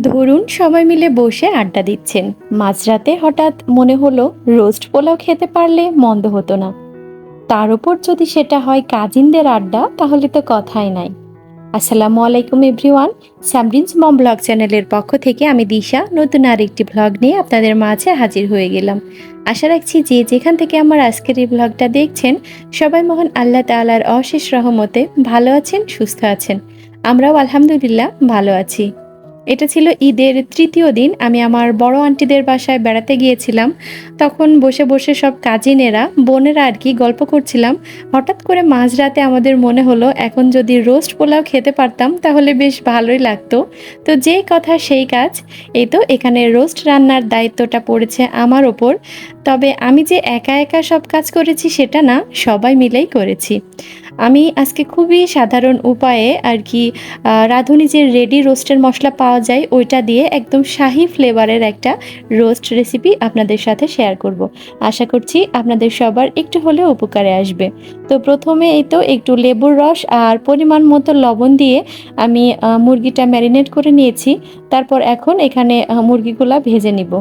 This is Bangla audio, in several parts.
ধরুন সবাই মিলে বসে আড্ডা দিচ্ছেন। মাঝরাতে হঠাৎ মনে হলো রোস্ট পোলাও খেতে পারলে মন্দ হতো না। তার উপর যদি সেটা হয় কাজিনদের আড্ডা, তাহলে তো কথাই নাই। আসসালামু আলাইকুম এভরিওয়ান সামরিনস মম ব্লগ চ্যানেলের পক্ষ থেকে আমি দিশা। নতুন আরেকটি ব্লগ নিয়ে আপনাদের মাঝে হাজির হয়ে গেলাম। আশা রাখছি যে যেখান থেকে আমার আজকের এই ব্লগটা দেখছেন, সবাই মহান আল্লাহ তাআলার অশেষ রহমতে ভালো আছেন, সুস্থ আছেন। আমরাও আলহামদুলিল্লাহ ভালো আছি। এটা ছিল ঈদের তৃতীয় দিন। আমি আমার বড় আন্টিদের বাসায় বেড়াতে গিয়েছিলাম। তখন বসে বসে সব কাজিনেরা, বোনেরা আর কি গল্প করছিলাম। হঠাৎ করে মাঝরাতে আমাদের মনে হলো, এখন যদি রোস্ট পোলাও খেতে পারতাম, তাহলে বেশ ভালোই লাগতো। তো যেই কথা সেই কাজ, এই তো এখানে রোস্ট রান্নার দায়িত্বটা পড়েছে আমার ওপর। তবে আমি যে একা একা সব কাজ করেছি সেটা না, সবাই মিলেই করেছি। আমি আজকে খুবই সাধারণ উপায়ে আর কি রাঁধুনি যে রেডি রোস্টের মশলা পাওয়া যায়, ওইটা দিয়ে একদম শাহি ফ্লেভারের একটা রোস্ট রেসিপি আপনাদের সাথে শেয়ার করব। আশা করছি আপনাদের সবার একটু হলেও উপকারে আসবে। তো প্রথমে এই তো একটু লেবুর রস আর পরিমাণ মতো লবণ দিয়ে আমি মুরগিটা ম্যারিনেট করে নিয়েছি। তারপর এখন এখানে মুরগিগুলা ভেজে নিব।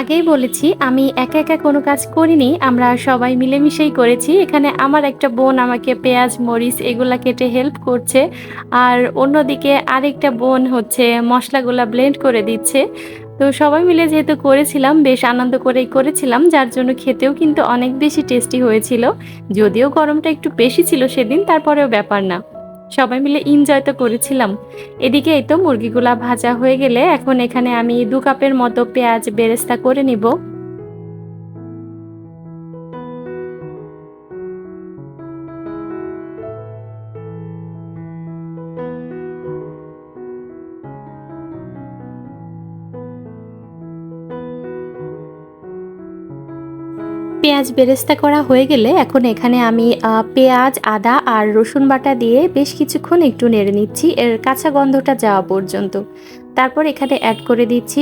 আগেই বলেছি, আমি একা একা কোনো কাজ করিনি, আমরা সবাই মিলেমিশেই করেছি। এখানে আমার একটা বোন আমাকে পেঁয়াজ, মরিচ এগুলা কেটে হেল্প করছে। আর অন্যদিকে আরেকটা বোন হচ্ছে মশলাগুলা ব্লেন্ড করে দিচ্ছে। তো সবাই মিলে যেহেতু করেছিলাম, বেশ আনন্দ করেই করেছিলাম, যার জন্য খেতেও কিন্তু অনেক বেশি টেস্টি হয়েছিল। যদিও গরমটা একটু বেশি ছিল সেদিন, তারপরেও ব্যাপার না। সবাই মিলে এনজয় তো করেছিলাম। এদিকে এই তো মুরগিগুলা ভাজা হয়ে গেলে এখন এখানে আমি দু কাপের মতো পেঁয়াজ বেরেস্তা করে নিব। পেঁয়াজ বেরেস্তা করা হয়ে গেলে এখন এখানে আমি পেঁয়াজ, আদা আর রসুন বাটা দিয়ে বেশ কিছুক্ষণ একটু নেড়ে নিচ্ছি। এর কাঁচা গন্ধটা যাওয়া পর্যন্ত। তারপর এখানে অ্যাড করে দিচ্ছি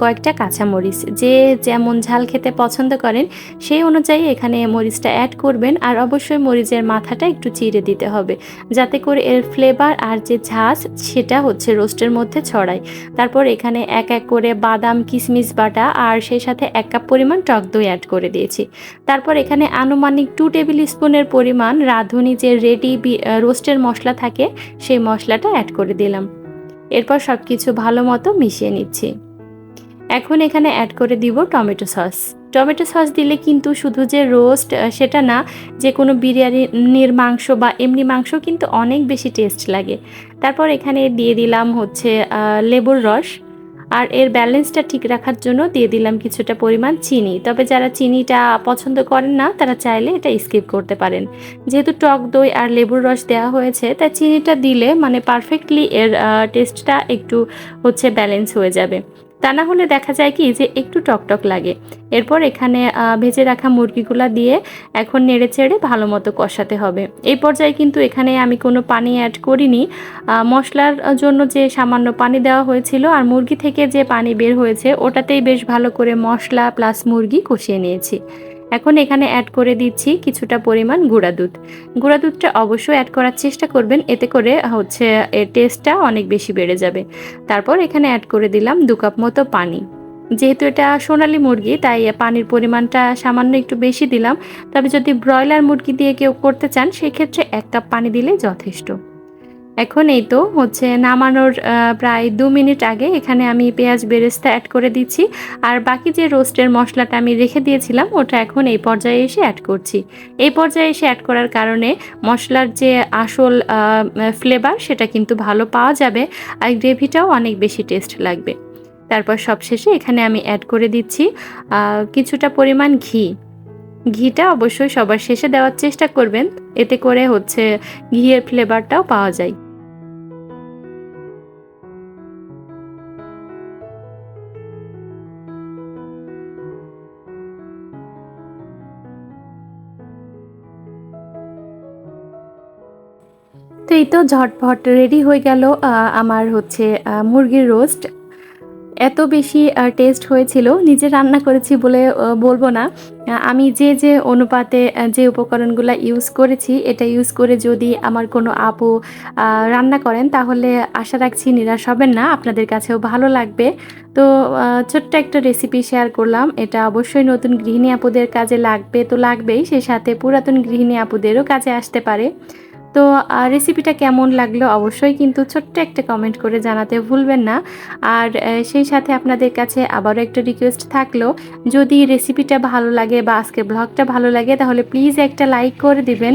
কয়েকটা কাঁচামরিচ। যে যেমন ঝাল খেতে পছন্দ করেন, সেই অনুযায়ী এখানে মরিচটা অ্যাড করবেন আর অবশ্যই মরিচের মাথাটা একটু চিড়ে দিতে হবে, যাতে করে এর ফ্লেভার আর যে ঝাঁজ, সেটা হচ্ছে রোস্টের মধ্যে ছড়ায়। তারপর এখানে এক এক করে বাদাম কিশমিশ বাটা আর সেই সাথে এক কাপ পরিমাণ টক দই অ্যাড করে দিয়েছি। তারপর এখানে আনুমানিক টু টেবিল স্পুনের পরিমাণ রাঁধুনি যে রেডি রোস্টের মশলা থাকে, সেই মশলাটা অ্যাড করে দিলাম। এরপর সব কিছু ভালো মতো মিশিয়ে নিচ্ছি। এখন এখানে অ্যাড করে দিব টমেটো সস। টমেটো সস দিলে কিন্তু শুধু যে রোস্ট সেটা না, যে কোনো বিরিয়ানির মাংস বা এমনি মাংস কিন্তু অনেক বেশি টেস্ট লাগে। তারপর এখানে দিয়ে দিলাম হচ্ছে লেবুর রস। আর এর ব্যালেন্সটা ঠিক রাখার জন্য দিয়ে দিলাম কিছুটা পরিমাণ চিনি। তবে যারা চিনিটা পছন্দ করেন না, তারা চাইলে এটা স্কিপ করতে পারেন। যেহেতু টক দই আর লেবুর রস দেওয়া হয়েছে, তাই চিনিটা দিলে মানে পারফেক্টলি এর টেস্টটা একটু হচ্ছে ব্যালেন্স হয়ে যাবে। তা না হলে দেখা যায় কি যে একটু টকটক লাগে। এরপর এখানে ভেজে রাখা মুরগিগুলো দিয়ে এখন নেড়ে চেড়ে ভালো মতো কষাতে হবে। এই পর্যায়ে কিন্তু এখানে আমি কোনো পানি অ্যাড করিনি। মশলার জন্য যে সামান্য পানি দেওয়া হয়েছিল আর মুরগি থেকে যে পানি বের হয়েছে, ওটাতেই বেশ ভালো করে মশলা প্লাস মুরগি কষিয়ে নিয়েছি। এখন এখানে অ্যাড করে দিচ্ছি কিছুটা পরিমাণ গুঁড়া দুধ। গুঁড়া দুধটা অবশ্যই অ্যাড করার চেষ্টা করবেন, এতে করে হচ্ছে এর টেস্টটা অনেক বেশি বেড়ে যাবে। তারপর এখানে অ্যাড করে দিলাম দু কাপ মতো পানি। যেহেতু এটা সোনালি মুরগি, তাই পানির পরিমাণটা সামান্য একটু বেশি দিলাম। তবে যদি ব্রয়লার মুরগি দিয়ে কেউ করতে চান, সেক্ষেত্রে এক কাপ পানি দিলেই যথেষ্ট। এখন এই তো হচ্ছে নামানোর প্রায় দু মিনিট আগে এখানে আমি পেঁয়াজ বেরেস্তা অ্যাড করে দিচ্ছি। আর বাকি যে রোস্টের মশলাটা আমি রেখে দিয়েছিলাম, ওটা এখন এই পর্যায়ে এসে অ্যাড করছি। এই পর্যায়ে এসে অ্যাড করার কারণে মশলার যে আসল ফ্লেভার সেটা কিন্তু ভালো পাওয়া যাবে আর গ্রেভিটাও অনেক বেশি টেস্ট লাগবে। তারপর সবশেষে এখানে আমি অ্যাড করে দিচ্ছি কিছুটা পরিমাণ ঘি। ঘিটা অবশ্যই সবার শেষে দেওয়ার চেষ্টা করবেন, এতে করে হচ্ছে ঘিয়ের ফ্লেভারটাও পাওয়া যায়। তো এই তো ঝটপট রেডি হয়ে গেল আমার হচ্ছে মুরগির রোস্ট এত বেশি টেস্ট হয়েছিল, নিজে রান্না করেছি বলে বলব না। আমি যে যে অনুপাতে যে উপকরণগুলো ইউজ করেছি, এটা ইউজ করে যদি আমার কোনো আপু রান্না করেন, তাহলে আশা রাখছি নিরাশ হবেন না, আপনাদের কাছেও ভালো লাগবে। তো ছোট্ট একটা রেসিপি শেয়ার করলাম, এটা অবশ্যই নতুন গৃহিণী আপুদের কাজে লাগবে, তো লাগবেই সেই সাথে পুরাতন গৃহিণী আপুদেরও কাজে আসতে পারে। তো রেসিপিটা কেমন লাগল অবশ্যই কিন্তু ছোট্ট একটা কমেন্ট করে জানাতে ভুলবেন না। আর সেই সাথে আপনাদের কাছে আবারও একটা রিকোয়েস্ট থাকল, যদি রেসিপিটা ভালো লাগে বা আজকে ব্লগটা ভালো লাগে তাহলে প্লিজ একটা লাইক করে দিবেন।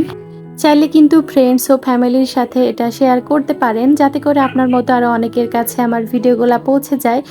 চাইলে কিন্তু ফ্রেন্ডস ও ফ্যামিলির সাথে এটা শেয়ার করতে পারেন, যাতে করে আপনার মতো আরও অনেকের কাছে আমার ভিডিওগুলো পৌঁছে যায়।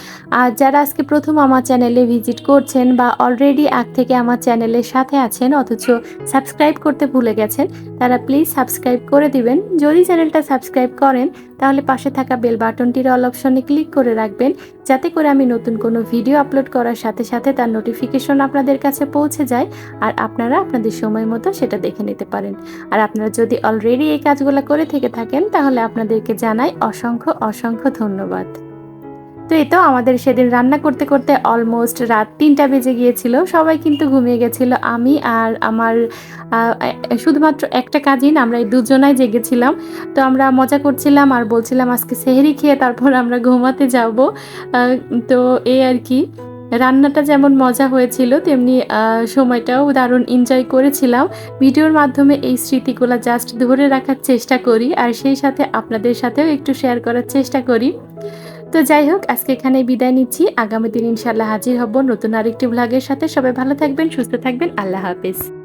আর যারা আজকে প্রথম আমার চ্যানেলে ভিজিট করছেন বা অলরেডি আগ থেকে আমার চ্যানেলের সাথে আছেন, অথচ সাবস্ক্রাইব করতে ভুলে গেছেন, তারা প্লিজ সাবস্ক্রাইব করে দিবেন। যদি চ্যানেলটা সাবস্ক্রাইব করেন, তাহলে পাশে থাকা বেল বাটনটির অল অপশনে ক্লিক করে রাখবেন, যাতে করে আমি নতুন কোনো ভিডিও আপলোড করার সাথে সাথে তার নোটিফিকেশন আপনাদের কাছে পৌঁছে যায়, আর আপনারা আপনাদের সময় মতো সেটা দেখে নিতে পারেন। আর আপনারা যদি অলরেডি এই কাজগুলো করে থেকে থাকেন, তাহলে আপনাদেরকে জানাই অসংখ্য অসংখ্য ধন্যবাদ। তো এই তো আমাদের সেদিন রান্না করতে করতে অলমোস্ট রাত তিনটা বেজে গিয়েছিল। সবাই কিন্তু ঘুমিয়ে গেছিল, আমি আর আমার শুধুমাত্র একটা কাজিন আমরা এই দুজনাই জেগেছিলাম। তো আমরা মজা করছিলাম আর বলছিলাম, আজকে সেহেরি খেয়ে তারপর আমরা ঘুমাতে যাব। তো এই আর কি। রান্নাটা যেমন মজা হয়েছিল, তেমনি সময়টাও দারুণ এনজয় করেছিলাম। ভিডিওর মাধ্যমে এই স্মৃতিগুলো জাস্ট ধরে রাখার চেষ্টা করি, আর সেই সাথে আপনাদের সাথেও একটু শেয়ার করার চেষ্টা করি। তো যাই হোক, আজকে এখানে বিদায় নিচ্ছি। আগামী দিন ইনশাল্লাহ হাজির হব নতুন আরেকটি ব্লগের সাথে। সবাই ভালো থাকবেন, সুস্থ থাকবেন। আল্লাহ হাফিজ।